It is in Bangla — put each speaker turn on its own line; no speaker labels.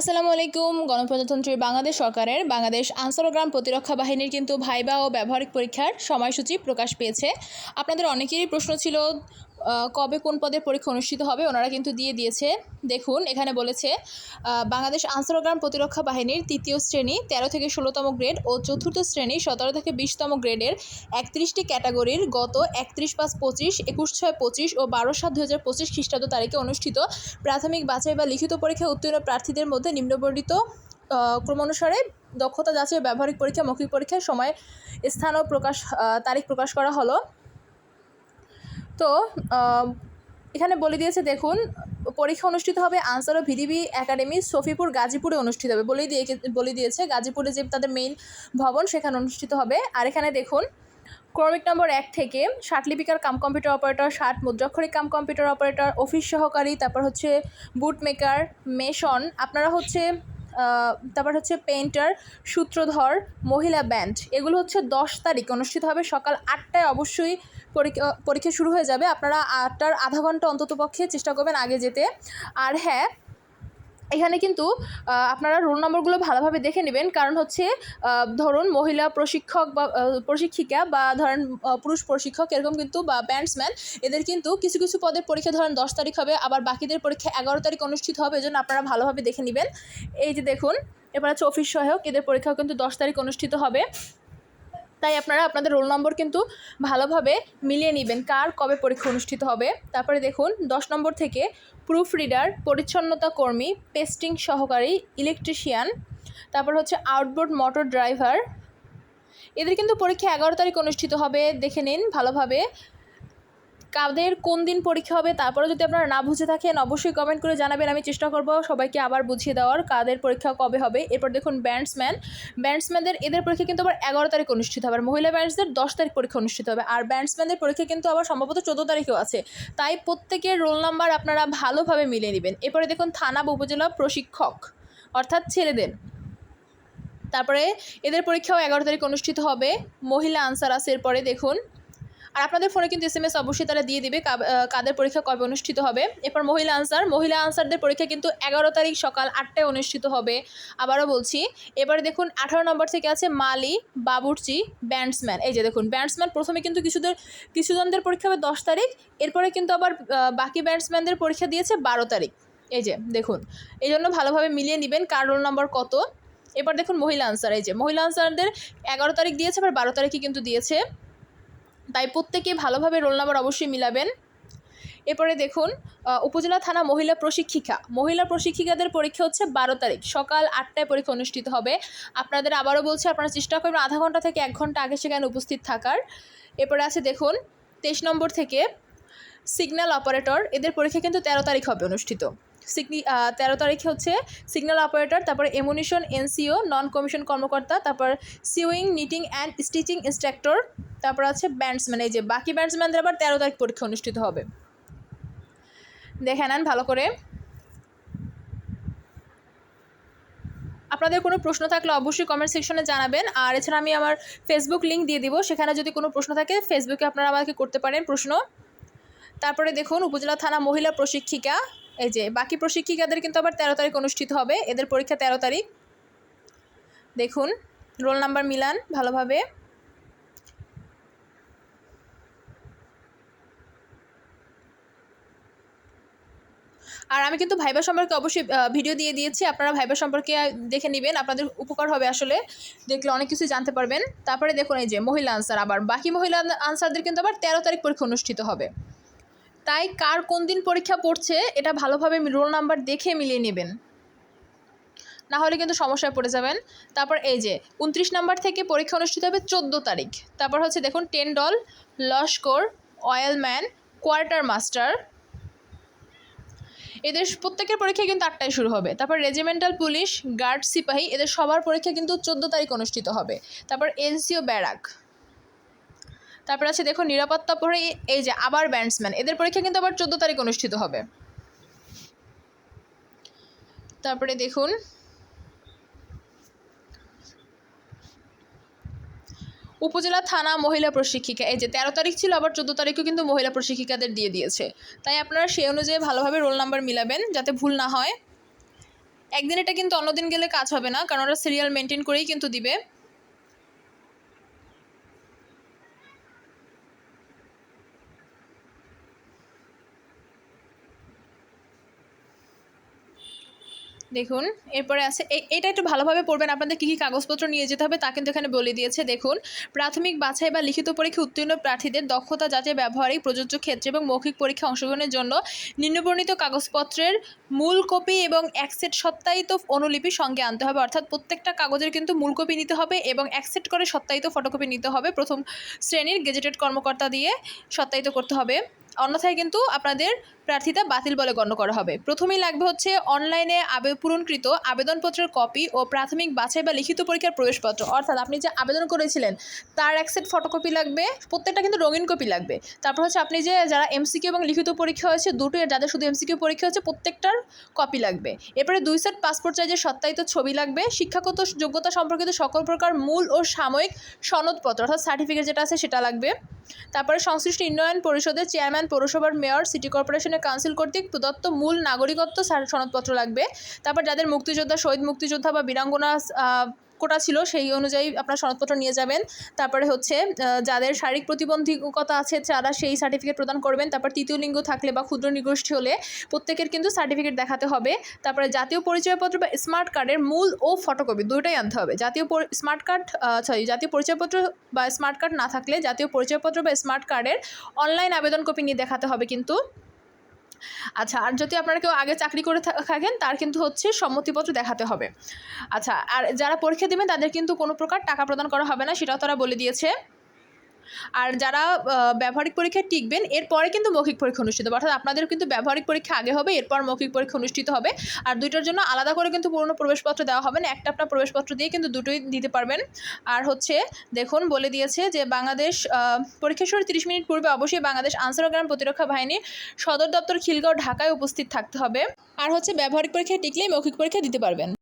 আসসালামু আলাইকুম। গণপ্রজাতন্ত্রী বাংলাদেশ সরকারের বাংলাদেশ আনসারোগ্রাম প্রতিরক্ষা বাহিনীর কিন্তু ভাইবা ও ব্যবহারিক পরীক্ষার সময়সূচি প্রকাশ পেয়েছে। আপনাদের অনেকেরই প্রশ্ন ছিল কবে কোন পদের পরীক্ষা অনুষ্ঠিত হবে ওনারা কিন্তু দিয়ে দিয়েছে। দেখুন, এখানে বলেছে বাংলাদেশ আনসারগ্রাম প্রতিরক্ষা বাহিনীর তৃতীয় শ্রেণি তেরো থেকে ষোলোতম গ্রেড ও চতুর্থ শ্রেণি সতেরো থেকে বিশতম গ্রেডের একত্রিশটি ক্যাটাগরির গত একত্রিশ পাঁচ পঁচিশ, একুশ ছয় পঁচিশ ও বারো সাত দু হাজার পঁচিশ খ্রিস্টাব্দ তারিখে অনুষ্ঠিত প্রাথমিক বাছাই বা লিখিত পরীক্ষায় উত্তীর্ণ প্রার্থীদের মধ্যে নিম্নবর্ণিত ক্রমানুসারে দক্ষতা যাচাই ব্যবহারিক পরীক্ষা, মৌখিক পরীক্ষার সময় স্থান ও প্রকাশ তারিখ প্রকাশ করা হলো। তো এখানে বলে দিয়েছে, দেখুন, পরীক্ষা অনুষ্ঠিত হবে আনসার ও ভিডিবি একাডেমি সফিপুর গাজীপুরে অনুষ্ঠিত হবে। বলেই দিয়ে, বলে দিয়েছে, গাজীপুরে যে তাদের মেইন ভবন সেখানে অনুষ্ঠিত হবে। আর এখানে দেখুন, ক্রমিক নম্বর এক থেকে ষাট লিপিকার কাম কম্পিউটার অপারেটর, ষাট মুদ্রাক্ষরিক কাম কম্পিউটার অপারেটর, অফিস সহকারী, তারপর হচ্ছে বুট মেকার মেশন আপনারা হচ্ছে তারপর হচ্ছে পেইন্টার সূত্রধর, মহিলা ব্যান্ড এগুলো হচ্ছে দশ তারিখ অনুষ্ঠিত হবে। সকাল আটটায় অবশ্যই পরীক্ষা পরীক্ষা শুরু হয়ে যাবে। আপনারা আটটার আধা ঘণ্টা অন্তত পক্ষে চেষ্টা করবেন আগে যেতে। আর হ্যাঁ এখানে কিন্তু আপনারা রোল নম্বরগুলো ভালোভাবে দেখে নেবেন। কারণ হচ্ছে ধরুন মহিলা প্রশিক্ষক বা প্রশিক্ষিকা বা ধরেন পুরুষ প্রশিক্ষক এরকম কিন্তু বা ব্যান্ডসম্যান এদের কিন্তু কিছু কিছু পদের পরীক্ষা ধরেন দশ তারিখ হবে, আবার বাকিদের পরীক্ষা এগারো তারিখ অনুষ্ঠিত হবে, এজন্য আপনারা ভালোভাবে দেখে নেবেন। এই যে দেখুন, এবার হচ্ছে অফিস সহায়ক, এদের পরীক্ষাও কিন্তু দশ তারিখ অনুষ্ঠিত হবে। তাই আপনারা আপনাদের রোল নম্বর কিন্তু ভালোভাবে মিলিয়ে নেবেন কার কবে পরীক্ষা অনুষ্ঠিত হবে। তারপরে দেখুন, দশ নম্বর থেকে প্রুফ রিডার পরিচ্ছন্নতা কর্মী পেস্টিং সহকারী ইলেকট্রিশিয়ান তারপর হচ্ছে আউটবোর্ড মোটর ড্রাইভার এদের কিন্তু পরীক্ষা এগারো তারিখ অনুষ্ঠিত হবে, দেখে নিন ভালোভাবে। কাদের কোন দিন পরীক্ষা হবে তারপরে যদি আপনারা না বুঝে থাকেন, অবশ্যই কমেন্ট করে জানাবেন। আমি চেষ্টা করব সবাইকে আবার বুঝিয়ে দেওয়ার কাদের পরীক্ষা কবে হবে। এরপর দেখুন ব্যান্ডসম্যান ব্যান্ডসম্যানদের এদের পরীক্ষা কিন্তু আবার এগারো তারিখ অনুষ্ঠিত হবে। আর মহিলা ব্যান্ডসদের দশ তারিখ পরীক্ষা অনুষ্ঠিত হবে। আর ব্যান্ডসম্যানদের পরীক্ষা কিন্তু আবার সম্ভবত চোদ্দ তারিখেও আছে। তাই প্রত্যেকের রোল নাম্বার আপনারা ভালোভাবে মিলিয়ে নেবেন। এরপরে দেখুন থানা বা উপজেলা প্রশিক্ষক, অর্থাৎ ছেলেদের। তারপরে এদের পরীক্ষাও এগারো তারিখ অনুষ্ঠিত হবে। মহিলা আনসার আছে। এরপরে দেখুন আর আপনাদের ফোনে কিন্তু এস এম এস অবশ্যই তারা দিয়ে দিবে কাদের পরীক্ষা কবে অনুষ্ঠিত হবে। এরপর মহিলা আনসার মহিলা আনসারদের পরীক্ষা কিন্তু এগারো তারিখ সকাল আটটায় অনুষ্ঠিত হবে। আবারও বলছি, এবারে দেখুন আঠারো নম্বর থেকে আছে মালি বাবুর্চি ব্যান্ডসম্যান এই যে দেখুন ব্যান্ডসম্যান প্রথমে কিন্তু কিছুদের, কিছুজনদের পরীক্ষা হবে দশ তারিখ, এরপরে কিন্তু আবার বাকি ব্যান্ডসম্যানদের পরীক্ষা দিয়েছে বারো তারিখ। এই যে দেখুন, এই জন্য ভালোভাবে মিলিয়ে নেবেন কার রোল নম্বর কত। এবার দেখুন মহিলা আনসার এই যে মহিলা আনসারদের এগারো তারিখ দিয়েছে, আবার বারো তারিখে কিন্তু দিয়েছে। তাই প্রত্যেকে ভালোভাবে রোল নাম্বার অবশ্যই মিলাবেন। এরপরে দেখুন উপজেলা থানা মহিলা প্রশিক্ষিকা। মহিলা প্রশিক্ষিকাদের পরীক্ষা হচ্ছে বারো তারিখ, সকাল আটটায় পরীক্ষা অনুষ্ঠিত হবে। আপনাদের আবারও বলছি, আপনারা চেষ্টা করবেন আধা ঘণ্টা থেকে এক ঘণ্টা আগে সেখানে উপস্থিত থাকার। এরপরে আছে দেখুন, তেইশ নম্বর থেকে সিগন্যাল অপারেটর এদের পরীক্ষা কিন্তু তেরো তারিখ হবে অনুষ্ঠিত। সিগনি তেরো তারিখে হচ্ছে সিগন্যাল অপারেটর তারপরে এমুনিশন এনসিও নন কমিশন কর্মকর্তা, তারপর sewing knitting and stitching instructor তারপর আছে ব্যান্ডসম্যান এই যে বাকি ব্যান্ডসম্যানদের আবার তেরো তারিখ পরীক্ষা অনুষ্ঠিত হবে। দেখে নেন ভালো করে। আপনাদের কোনো প্রশ্ন থাকলে অবশ্যই কমেন্ট সেকশনে জানাবেন। আর এছাড়া আমি আমার ফেসবুক লিঙ্ক দিয়ে দিব। সেখানে যদি কোনো প্রশ্ন থাকে ফেসবুকে আপনারা আমাকে করতে পারেন প্রশ্ন। তারপরে দেখুন, উপজেলা থানা মহিলা প্রশিক্ষিকা। এই যে, বাকি প্রশিক্ষিকাদের কিন্তু আবার তেরো তারিখ অনুষ্ঠিত হবে। এদের পরীক্ষা তেরো তারিখ। দেখুন, রোল নাম্বার মিলান ভালোভাবে। আর আমি কিন্তু ভাইবা সম্পর্কে অবশ্যই ভিডিও দিয়ে দিয়েছি। আপনারা ভাইবা সম্পর্কে দেখে নেবেন, আপনাদের উপকার হবে আসলে। দেখলে অনেক কিছু জানতে পারবেন। তারপরে দেখুন এই যে, মহিলা আনসার আবার। বাকি মহিলা আনসারদের কিন্তু আবার তেরো তারিখ পরীক্ষা অনুষ্ঠিত হবে। তাই কার কোন দিন পরীক্ষা পড়ছে, এটা ভালোভাবে রোল নাম্বার দেখে মিলিয়ে নেবেন। না হলে কিন্তু সমস্যায় পড়ে যাবেন। তারপর এই যে, উনত্রিশ নাম্বার থেকে পরীক্ষা অনুষ্ঠিত হবে চোদ্দ তারিখ। তারপর হচ্ছে দেখুন টেন্ডল লস্কর অয়েলম্যান কোয়ার্টার মাস্টার। এদের প্রত্যেকের পরীক্ষা কিন্তু আটটায় শুরু হবে। তারপর রেজিমেন্টাল পুলিশ, গার্ড, সিপাহী, এদের সবার পরীক্ষা কিন্তু চোদ্দ তারিখ অনুষ্ঠিত হবে। তারপর এনসিও, ব্যারাক। তারপর আছে দেখো নিরাপত্তা পরে এই যে আবার ব্যান্ডসম্যান এদের পরীক্ষা কিন্তু আবার চোদ্দ তারিখ অনুষ্ঠিত হবে। তারপরে দেখুন। উপজেলা থানা মহিলা প্রশিক্ষিকা, এই যে তেরো তারিখ ছিল, আবার চোদ্দ তারিখও কিন্তু মহিলা প্রশিক্ষিকাদের দিয়ে দিয়েছে। তাই আপনারা সেই অনুযায়ী ভালোভাবে রোল নাম্বার মিলাবেন যাতে ভুল না হয়। একদিন এটা কিন্তু অন্যদিন গেলে কাজ হবে না, কারণ ওরা সিরিয়াল মেনটেন করেই কিন্তু দিবে। দেখুন, এরপরে আছে এটা একটু ভালোভাবে পড়বেন, আপনাদের কী কী কাগজপত্র নিয়ে যেতে হবে তা কিন্তু এখানে বলে দিয়েছে, দেখুন। প্রাথমিক বাছাই বা লিখিত পরীক্ষা উত্তীর্ণ প্রার্থীদের দক্ষতা যাচাই, ব্যবহারিক প্রযোজ্য ক্ষেত্রে এবং মৌখিক পরীক্ষা অংশগ্রহণের জন্য নিম্নবর্ণিত কাগজপত্রের মূল কপি এবং একসেট সত্যায়িত অনুলিপি সঙ্গে আনতে হবে। অর্থাৎ প্রত্যেকটা কাগজের কিন্তু মূল কপি নিতে হবে এবং একসেট করে সত্যায়িত ফটোকপি নিতে হবে। প্রথম শ্রেণির গেজেটেড কর্মকর্তা দিয়ে সত্যায়িত করতে হবে। অন্যথায় কিন্তু আপনাদের প্রার্থিতা বাতিল বলে গণ্য করা হবে। প্রথমেই লাগবে হচ্ছে অনলাইনে পূরণকৃত আবেদনপত্রের কপি ও প্রাথমিক বাছাই বা লিখিত পরীক্ষার প্রবেশপত্র। অর্থাৎ আপনি যে আবেদন করেছিলেন, তার এক সেট ফটোকপি লাগবে, প্রত্যেকটা কিন্তু রঙিন কপি লাগবে। তারপর হচ্ছে আপনি যে, যারা এমসিকিউ এবং লিখিত পরীক্ষা হয়েছে, দুটোই যাদের শুধু এমসিকিউ পরীক্ষা হচ্ছে প্রত্যেকটার কপি লাগবে। এরপরে দুই সেট পাসপোর্ট সাইজের সত্যায়িত ছবি লাগবে। শিক্ষাগত যোগ্যতা সম্পর্কিত সকল প্রকার মূল ও সাময়িক সনদপত্র, অর্থাৎ সার্টিফিকেট যেটা আছে সেটা লাগবে। তারপরে সংশ্লিষ্ট উন্নয়ন পরিষদের চেয়ারম্যান পৌরসভার মেয়র, সিটি কর্পোরেশনের কাউন্সিল কর্তৃক প্রদত্ত মূল নাগরিকত্ব সনদপত্র লাগবে। তারপর যাদের মুক্তিযোদ্ধা, শহীদ মুক্তিযোদ্ধা বা বীরাঙ্গনা কোটা ছিল সেই অনুযায়ী আপনার সনদপত্র নিয়ে যাবেন। তারপরে হচ্ছে যাদের শারীরিক প্রতিবন্ধকতা আছে, তারা সেই সার্টিফিকেট প্রদান করবেন। তারপর তৃতীয় লিঙ্গ থাকলে বা ক্ষুদ্র নিগোষ্ঠী হলে প্রত্যেকের কিন্তু সার্টিফিকেট দেখাতে হবে। তারপরে জাতীয় পরিচয়পত্র বা স্মার্ট কার্ডের মূল ও ফটোকপি দুটোই আনতে হবে। জাতীয় স্মার্ট কার্ড সরি জাতীয় পরিচয়পত্র বা স্মার্ট কার্ড না থাকলে জাতীয় পরিচয়পত্র বা স্মার্ট কার্ডের অনলাইন আবেদন কপি নিয়ে দেখাতে হবে কিন্তু। আচ্ছা আর যদি আপনারা কেউ আগে চাকরি করে থাকেন, তার কিন্তু হচ্ছে সম্মতিপত্র দেখাতে হবে। আচ্ছা আর যারা পরীক্ষা দেবেন, তাদের কিন্তু কোনো প্রকার টাকা প্রদান করা হবে না, সেটাও তারা বলে দিয়েছে। আর যারা ব্যবহারিক পরীক্ষায় টিকবেন, এরপরে কিন্তু মৌখিক পরীক্ষা অনুষ্ঠিত হবে। অর্থাৎ আপনাদের কিন্তু ব্যবহারিক পরীক্ষা আগে হবে, এরপর মৌখিক পরীক্ষা অনুষ্ঠিত হবে। আর দুইটার জন্য আলাদা করে কিন্তু পুরনো প্রবেশপত্র দেওয়া হবে না। একটা আপনার প্রবেশপত্র দিয়ে কিন্তু দুটোই দিতে পারবেন। আর হচ্ছে, দেখুন, বলে দিয়েছে যে বাংলাদেশ পরীক্ষা শুরুর তিরিশ মিনিট পূর্বে অবশ্যই বাংলাদেশ আনসার গ্রাম প্রতিরক্ষা বাহিনী সদর দপ্তর খিলগাঁও ঢাকায় উপস্থিত থাকতে হবে। আর হচ্ছে, ব্যবহারিক পরীক্ষায় টিকলেই মৌখিক পরীক্ষা দিতে পারবেন।